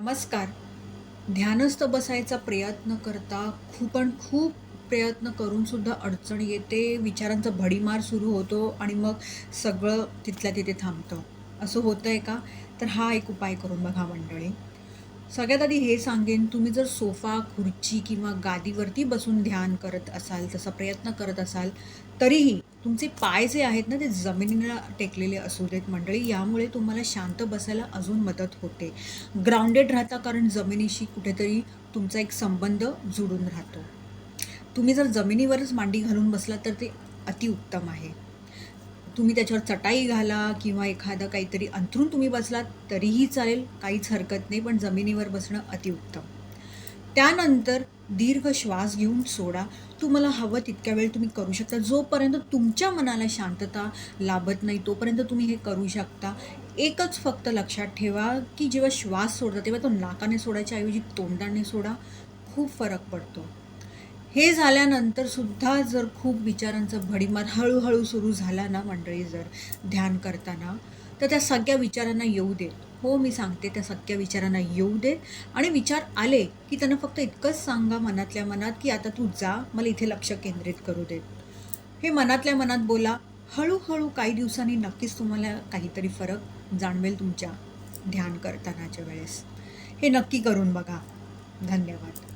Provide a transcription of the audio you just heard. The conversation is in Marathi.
नमस्कार. ध्यानस्थ बसायचा प्रयत्न करता खूप पण खूप प्रयत्न करूनसुद्धा अडचण येते विचारांचा भडीमार सुरू होतो आणि मग सगळं तिथल्या तिथे थांबतं. असं होतं आहे का? तर हा एक उपाय करून बघा मंडळी. सगळ्यात आधी हे सांगेन तुम्ही जर सोफा खुर्ची किंवा गादीवरती बसून ध्यान करत असाल तसा प्रयत्न करत असाल तरीही तुमचे पाय जे आहेत ना ते जमिनीला टेकलेले असू देत मंडळी. यामुळे तुम्हाला शांत बसायला अजून मदत होते. ग्राउंडेड राहता कारण जमिनीशी कुठेतरी तुमचा एक संबंध जुडून राहतो. तुम्ही जर जमिनीवरच मांडी घालून बसला तर ते अतिउत्तम आहे. तुम्ही त्याच्यावर चटाई घाला किंवा एखादं काहीतरी अंथरून तुम्ही बसलात तरीही चालेल. काहीच हरकत नाही पण जमिनीवर बसणं अतिउत्तम त्यानंतर दीर्घ श्वास घेऊन सोडा. तुम्हाला हवं तितक्या वेळ तुम्ही करू शकता. जोपर्यंत तुमच्या मनाला शांतता लाभत नाही तोपर्यंत तुम्ही हे करू शकता. एकच फक्त लक्षात ठेवा की जेव्हा श्वास सोडता तेव्हा तो नाकाने सोडायच्या ऐवजी तोंडाने सोडा. खूप फरक पडतो. हे झाल्यानंतर सुद्धा जर खूप विचारांचा भडीमार हळूहळू सुरू झाला ना मंडळी जर ध्यान करताना तर त्या सगळ्या विचारांना येऊ देत. हो मी सांगते त्या सगळ्या विचारांना येऊ देत. आणि विचार आले की त्यांना फक्त इतकंच सांगा मनातल्या मनात की आता तू जा मला इथे लक्ष केंद्रित करू देत. हे मनातल्या मनात बोला हळूहळू काही दिवसांनी नक्कीच तुम्हाला काहीतरी फरक जाणवेल तुमच्या ध्यान करतानाच्या वेळेस. हे नक्की करून बघा. धन्यवाद.